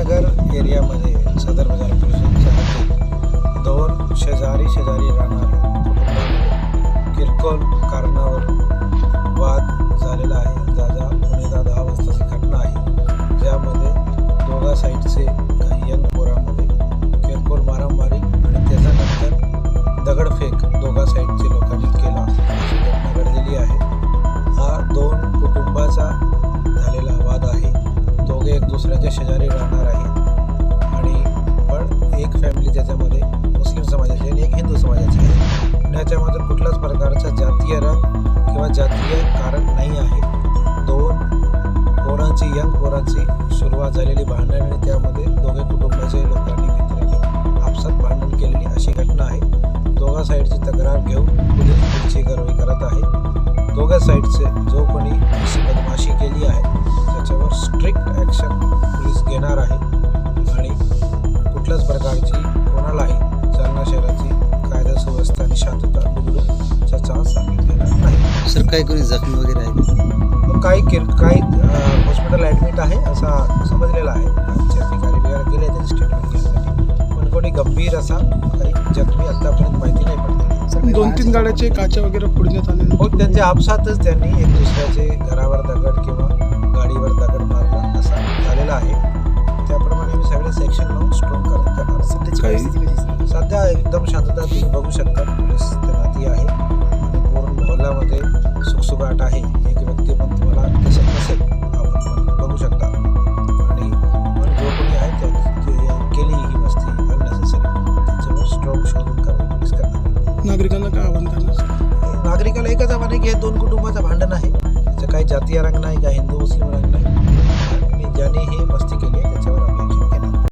नगर एरियामध्ये सदर बाजार परिषदेच्या हद्दीत दोन शेजारी शेजारी राहणारे कुटुंबामध्ये किरकोळ कारणावर वाद झालेला आहे. ताजा पुणे दहा वाजताची घटना आहे. ज्यामध्ये दोघा साईडचे जातीय रंग किंवा जातीय कारण नाही आहे. दोन पोरांची यंग पोरांची सुरुवात झालेली भांडण आणि त्यामध्ये दोघे कुटुंबाचे लोकांनी मित्रांनी आपसात भांडण केलेली अशी घटना आहे. दोघा साईडची तक्रार घेऊन पोलीस पुढची कारवाई करत आहे. दोघा साईडचे जो कोणी अशी बदमाशी केली आहे त्याच्यावर स्ट्रिक्ट ॲक्शन पोलीस घेणार आहे. सर काही कोणी जखमी वगैरे आहे काही किर काही हॉस्पिटल ॲडमिट आहे असा समजलेला आहे. आमचे अधिकारी वगैरे गेले त्यांचे स्टेटमेंट घेण्यासाठी पण कोणी गंभीर असा काही जखमी आतापर्यंत माहिती नाही पडली. दोन तीन गाड्याचे काचा वगैरे फोडण्यात आले हो त्यांच्या आपसातच त्यांनी एक दुसऱ्याचे घरावर दगड किंवा गाडीवर दगड मारला असा झालेला आहे. त्याप्रमाणे मी सगळे सेक्शन लावून स्ट्रॉंग करणार? सध्या एकदम शांतता तुम्ही बघू शकता. पोलीस तैनाती आहे. मोहल्ल्यामध्ये सुखसुखाट आहे. एक व्यक्ती पण तुम्हाला दिसत नसेल. आपण पण बघू शकता. आणि पण जो कोणी आहे त्या ते केली ही मस्ती अननेसेसरी त्याच्यावर स्ट्रॉंग शोधून कारवाई पोलीस करणार नागरिकांना काय आव्हान करणार? नागरिकाला एकच आव्हान आहे की हे दोन कुटुंबाचं भांडण आहे. त्याचं काही जातीय रंग नाही का हिंदू